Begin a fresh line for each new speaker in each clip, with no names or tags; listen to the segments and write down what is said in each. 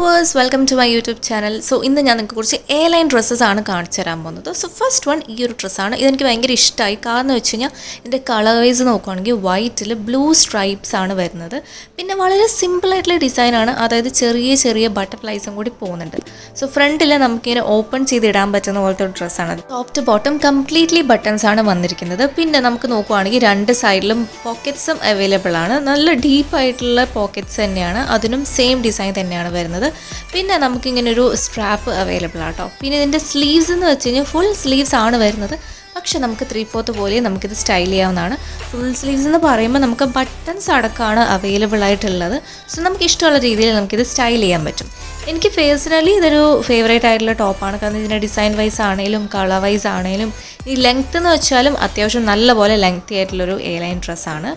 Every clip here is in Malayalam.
Viewers welcome to my YouTube channel so ഇന്ന് ഞാൻ നിങ്ങൾക്ക് കുറച്ച് എ ലൈൻ ഡ്രസ്സസ് ആണ് കാണിച്ചു തരാൻ പോകുന്നത്. സോ ഫസ്റ്റ് വൺ ഈ ഒരു ഡ്രസ്സാണ് ഇതെനിക്ക് ഭയങ്കര ഇഷ്ടമായി കാരണം വെച്ച് കഴിഞ്ഞാൽ ഇതിന്റെ കളർ വൈസ് നോക്കുകയാണെങ്കിൽ വൈറ്റിൽ ബ്ലൂ സ്ട്രൈപ്സ് ആണ് വരുന്നത്. പിന്നെ വളരെ സിമ്പിൾ ആയിട്ടുള്ള ഡിസൈനാണ് അതായത് ചെറിയ ചെറിയ ബട്ടർഫ്ലൈസും കൂടി പോകുന്നുണ്ട്. സോ ഫ്രണ്ടിൽ നമുക്കിങ്ങനെ ഓപ്പൺ ചെയ്ത് ഇടാൻ പറ്റുന്ന പോലത്തെ ഒരു ഡ്രസ്സാണ് top to bottom completely buttons ആണ് വന്നിരിക്കുന്നത്. പിന്നെ നമുക്ക് നോക്കുവാണെങ്കിൽ രണ്ട് സൈഡിലും പോക്കറ്റ്സും അവൈലബിൾ ആണ്. നല്ല ഡീപ്പായിട്ടുള്ള പോക്കറ്റ്സ് തന്നെയാണ്. അതിനും സെയിം ഡിസൈൻ തന്നെയാണ് വരുന്നത്. പിന്നെ നമുക്കിങ്ങനെ ഒരു സ്ട്രാപ്പ് അവൈലബിൾ ആട്ടോ. പിന്നെ ഇതിന്റെ സ്ലീവ്സ് എന്ന് വെച്ച് കഴിഞ്ഞാൽ ഫുൾ സ്ലീവ്സ് ആണ് വരുന്നത്. പക്ഷെ നമുക്ക് ത്രീ ഫോർത്ത് പോലെ നമുക്കിത് സ്റ്റൈൽ ചെയ്യാവുന്നതാണ്. ഫുൾ സ്ലീവ്സ് എന്ന് പറയുമ്പോൾ നമുക്ക് ബട്ടൺസ് അടക്കമാണ് അവൈലബിൾ ആയിട്ടുള്ളത്. സോ നമുക്ക് ഇഷ്ടമുള്ള രീതിയിൽ നമുക്കിത് സ്റ്റൈൽ ചെയ്യാൻ പറ്റും. എനിക്ക് പേഴ്സണലി ഇതൊരു ഫേവറേറ്റ് ആയിട്ടുള്ള ടോപ്പാണ് കാരണം ഇതിന്റെ ഡിസൈൻ വൈസ് ആണെങ്കിലും കളർ വൈസ് ആണെങ്കിലും ഈ ലെങ്ത് എന്ന് വെച്ചാലും അത്യാവശ്യം നല്ല നല്ലപോലെ ലെങ്തി ആയിട്ടുള്ളൊരു എയർലൈൻ ലൈൻ ഡ്രസ്സാണ്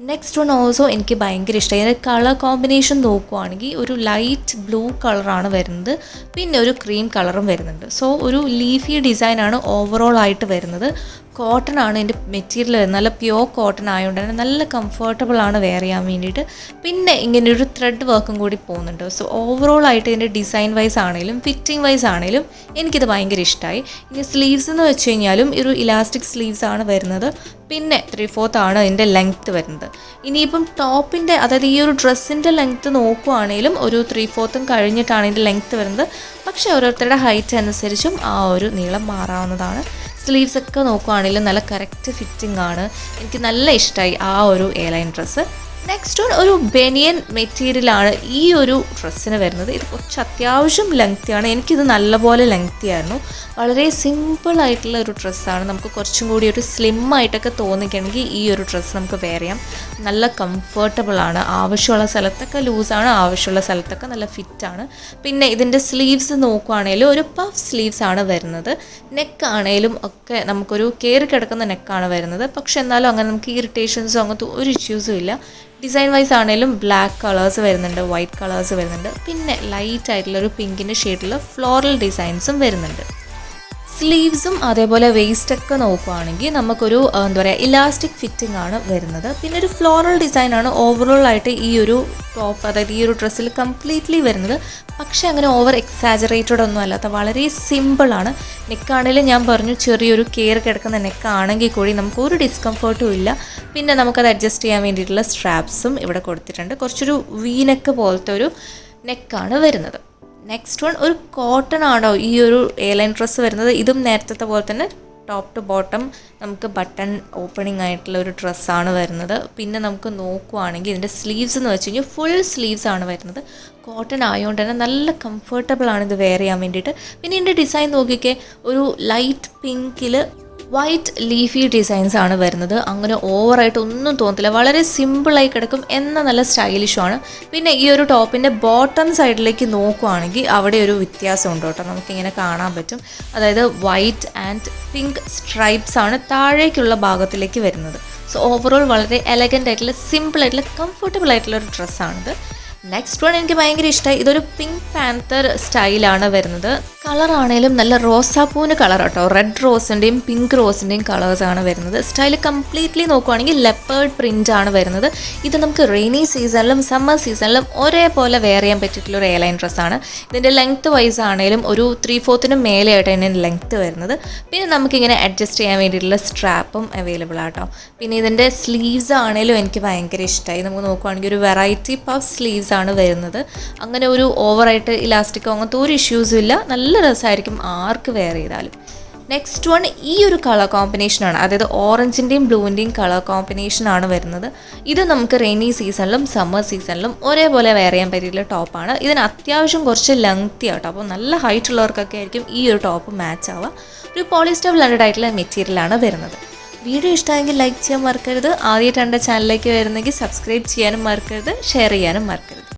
നെക്സ്റ്റ് വൺ ഓൾസോ എനിക്ക് ഭയങ്കര ഇഷ്ടമായി അതിന്റെ കളർ കോമ്പിനേഷൻ നോക്കുവാണെങ്കിൽ ഒരു ലൈറ്റ് ബ്ലൂ കളറാണ് വരുന്നത്. പിന്നെ ഒരു ക്രീം കളറും വരുന്നുണ്ട്. സോ ഒരു ലീഫി ഡിസൈനാണ് ഓവറോൾ ആയിട്ട് വരുന്നത്. കോട്ടൺ ആണ് എന്റെ മെറ്റീരിയൽ നല്ല പ്യോർ കോട്ടൺ ആയതുകൊണ്ട് തന്നെ നല്ല കംഫർട്ടബിൾ ആണ് വെയർ ചെയ്യാൻ വേണ്ടിയിട്ട്. പിന്നെ ഇങ്ങനെ ഒരു ത്രെഡ് വർക്കും കൂടി പോകുന്നുണ്ട്. സോ ഓവറോൾ ആയിട്ട് ഇതിന്റെ ഡിസൈൻ വൈസ് ആണെങ്കിലും ഫിറ്റിംഗ് വൈസ് ആണെങ്കിലും എനിക്കിത് ഭയങ്കര ഇഷ്ടമായി ഇനി സ്ലീവ്സ് എന്ന് വെച്ച് കഴിഞ്ഞാലും ഒരു ഇലാസ്റ്റിക് സ്ലീവ്സ് ആണ് വരുന്നത്. പിന്നെ ത്രീ ഫോർത്ത് ആണ് ഇതിന്റെ ലെങ്ത്ത് വരുന്നത്. ഇനിയിപ്പം ടോപ്പിന്റെ അതായത് ഈ ഒരു ഡ്രസ്സിന്റെ ലെങ്ത്ത് നോക്കുവാണെങ്കിലും ഒരു ത്രീ ഫോർത്തും കഴിഞ്ഞിട്ടാണ് ഇതിന്റെ ലെങ്ത്ത് വരുന്നത്. പക്ഷേ ഓരോരുത്തരുടെ ഹൈറ്റ് അനുസരിച്ചും ആ ഒരു നീളം മാറാവുന്നതാണ്. സ്ലീവ്സ് ഒക്കെ നോക്കുവാണെങ്കിലും നല്ല കറക്റ്റ് ഫിറ്റിംഗ് ആണ്. എനിക്ക് നല്ല ഇഷ്ടമായി ആ ഒരു A line dress next one ഒരു ബെനിയൻ മെറ്റീരിയലാണ് ഈ ഒരു ഡ്രസ്സിന് വരുന്നത്. ഇത് കുറച്ച് അത്യാവശ്യം ലെങ്ത്തിയാണ് എനിക്കിത് നല്ലപോലെ ലെങ്ത്തി ആയിരുന്നു. വളരെ സിമ്പിൾ ആയിട്ടുള്ള ഒരു ഡ്രസ്സാണ് നമുക്ക് കുറച്ചും കൂടി ഒരു സ്ലിം ആയിട്ടൊക്കെ തോന്നിക്കണമെങ്കിൽ ഈ ഒരു ഡ്രസ്സ് നമുക്ക് വെയർ ചെയ്യാം. നല്ല കംഫർട്ടബിൾ ആണ്. ആവശ്യമുള്ള സ്ഥലത്തൊക്കെ ലൂസാണ് ആവശ്യമുള്ള സ്ഥലത്തൊക്കെ നല്ല ഫിറ്റാണ് പിന്നെ ഇതിന്റെ സ്ലീവ്സ് നോക്കുവാണെങ്കിലും ഒരു പഫ് സ്ലീവ്സ് ആണ് വരുന്നത്. നെക്ക് ആണെങ്കിലും ഒക്കെ നമുക്കൊരു കയറി കിടക്കുന്ന നെക്കാണ് വരുന്നത്. പക്ഷെ എന്നാലും അങ്ങനെ നമുക്ക് ഇറിറ്റേഷൻസോ അങ്ങനത്തെ ഒരു ഇഷ്യൂസും ഇല്ല. ഡിസൈൻ വൈസ് ആണെങ്കിലും ബ്ലാക്ക് കളേഴ്സ് വരുന്നുണ്ട് വൈറ്റ് കളേഴ്സ് വരുന്നുണ്ട്. പിന്നെ ലൈറ്റ് ആയിട്ടുള്ള ഒരു പിങ്കിന്റെ ഷെയ്ഡിലുള്ള ഫ്ലോറൽ ഡിസൈൻസും വരുന്നുണ്ട്. സ്ലീവ്സും അതേപോലെ വേസ്റ്റ് ഒക്കെ നോക്കുവാണെങ്കിൽ നമുക്കൊരു എന്താ പറയുക ഇലാസ്റ്റിക് ഫിറ്റിംഗ് ആണ് വരുന്നത്. പിന്നെ ഒരു ഫ്ലോറൽ ഡിസൈൻ ആണ് ഓവറോൾ ആയിട്ട് ഈ ഒരു ടോപ്പ് അതായത് ഈ ഒരു ഡ്രസ്സിൽ കംപ്ലീറ്റ്ലി വരുന്നത്. പക്ഷേ അങ്ങനെ ഓവർ എക്സാജറേറ്റഡ് ഒന്നും അല്ലാത്ത വളരെ സിമ്പിളാണ് നെക്കാണെങ്കിലും ഞാൻ പറഞ്ഞു ചെറിയൊരു കെയർ കിടക്കുന്ന നെക്കാണെങ്കിൽ കൂടി നമുക്ക് ഒരു ഡിസ്കംഫർട്ടും ഇല്ല. പിന്നെ നമുക്കത് അഡ്ജസ്റ്റ് ചെയ്യാൻ വേണ്ടിയിട്ടുള്ള സ്ട്രാപ്സും ഇവിടെ കൊടുത്തിട്ടുണ്ട്. കുറച്ചൊരു വീനക്ക് പോലത്തെ ഒരു നെക്കാണ് വരുന്നത്. നെക്സ്റ്റ് വൺ ഒരു കോട്ടൺ ആണോ ഈ ഒരു എയർലൈൻ ഡ്രസ്സ് വരുന്നത്? ഇതും നേരത്തെ പോലെ തന്നെ ടോപ്പ് ടു ബോട്ടം നമുക്ക് ബട്ടൺ ഓപ്പണിംഗ് ആയിട്ടുള്ള ഒരു ഡ്രസ്സാണ് വരുന്നത്. പിന്നെ നമുക്ക് നോക്കുവാണെങ്കിൽ ഇതിന്റെ സ്ലീവ്സ് എന്ന് വെച്ച് കഴിഞ്ഞാൽ ഫുൾ സ്ലീവ്സ് ആണ് വരുന്നത്. കോട്ടൺ ആയതുകൊണ്ട് തന്നെ നല്ല കംഫർട്ടബിൾ ആണ് ഇത് വെയർ ചെയ്യാൻ വേണ്ടിയിട്ട്. പിന്നെ ഇതിന്റെ ഡിസൈൻ നോക്കിക്കേ ഒരു ലൈറ്റ് പിങ്കിൽ വൈറ്റ് ലീഫി ഡിസൈൻസ് ആണ് വരുന്നത്. അങ്ങനെ ഓവറായിട്ട് ഒന്നും തോന്നത്തില്ല. വളരെ സിമ്പിളായി കിടക്കും എന്ന നല്ല സ്റ്റൈലിഷുമാണ് പിന്നെ ഈ ഒരു ടോപ്പിന്റെ ബോട്ടം സൈഡിലേക്ക് നോക്കുവാണെങ്കിൽ അവിടെ ഒരു വ്യത്യാസമുണ്ട് കേട്ടോ. നമുക്കിങ്ങനെ കാണാൻ പറ്റും. അതായത് വൈറ്റ് ആൻഡ് പിങ്ക് സ്ട്രൈപ്സ് ആണ് താഴേക്കുള്ള ഭാഗത്തിലേക്ക് വരുന്നത്. സോ ഓവറോൾ വളരെ എലഗന്റ് ആയിട്ടുള്ള സിമ്പിൾ ആയിട്ടുള്ള കംഫർട്ടബിൾ ആയിട്ടുള്ള ഒരു ഡ്രസ്സാണിത് നെക്സ്റ്റ് വൺ എനിക്ക് ഭയങ്കര ഇഷ്ടമായി ഇതൊരു പിങ്ക് പാന്തർ സ്റ്റൈലാണ് വരുന്നത്. കളർ ആണെങ്കിലും നല്ല റോസാപ്പൂവിന് കളർ കേട്ടോ റെഡ് റോസിന്റെയും പിങ്ക് റോസിന്റെയും ആണ് വരുന്നത്. സ്റ്റൈൽ കംപ്ലീറ്റ്ലി നോക്കുവാണെങ്കിൽ ലെപ്പേർഡ് പ്രിന്റ് ആണ് വരുന്നത്. ഇത് നമുക്ക് റെയിനി സീസണിലും സമ്മർ സീസണിലും ഒരേപോലെ വെയർ ചെയ്യാൻ പറ്റിയിട്ടുള്ള ഒരു എയർലൈൻ ഡ്രസ്സാണ് ഇതിന്റെ ലെങ്ത്ത് വൈസ് ആണെങ്കിലും ഒരു ത്രീ ഫോർത്തിന് മേലെയായിട്ട് ഇതിന്റെ ലെങ്ത്ത് വരുന്നത്. പിന്നെ നമുക്കിങ്ങനെ അഡ്ജസ്റ്റ് ചെയ്യാൻ വേണ്ടിയിട്ടുള്ള സ്ട്രാപ്പും അവൈലബിൾ ആട്ടോ. പിന്നെ ഇതിന്റെ സ്ലീവ്സ് ആണെങ്കിലും എനിക്ക് ഭയങ്കര ഇഷ്ടമായി നമുക്ക് നോക്കുവാണെങ്കിൽ ഒരു വെറൈറ്റി പഫ് സ്ലീവ്സ് ആണ് വരുന്നത്. അങ്ങനെ ഒരു ഓവറായിട്ട് ഇലാസ്റ്റിക്കോ അങ്ങനത്തെ ഒരു ഇഷ്യൂസും ഇല്ല. നല്ല രസമായിരിക്കും ആർക്ക് വെയർ ചെയ്താലും. നെക്സ്റ്റ് വൺ ഈ ഒരു കളർ കോമ്പിനേഷനാണ് അതായത് ഓറഞ്ചിന്റെയും ബ്ലൂവിന്റെയും കളർ കോമ്പിനേഷനാണ് വരുന്നത്. ഇത് നമുക്ക് റെയിനി സീസണിലും സമ്മർ സീസണിലും ഒരേപോലെ വെയർ ചെയ്യാൻ പറ്റിയിട്ടുള്ള ടോപ്പാണ് ഇതിന് അത്യാവശ്യം കുറച്ച് ലെങ്തി ആട്ടോ അപ്പോൾ നല്ല ഹൈറ്റ് ഉള്ളവർക്കൊക്കെ ആയിരിക്കും ഈ ഒരു ടോപ്പ് മാച്ച് ആവുക. ഒരു പോളിസ്റ്റർ ബ്ലണ്ടഡ് ആയിട്ടുള്ള മെറ്റീരിയലാണ് വരുന്നത്. വീഡിയോ ഇഷ്ടമായെങ്കിൽ ലൈക്ക് ചെയ്യാൻ മറക്കരുത്. ആദ്യമായിട്ടാണ് ചാനലിലേക്ക് വരുന്നെങ്കിൽ സബ്സ്ക്രൈബ് ചെയ്യാനും മറക്കരുത്. ഷെയർ ചെയ്യാനും മറക്കരുത്.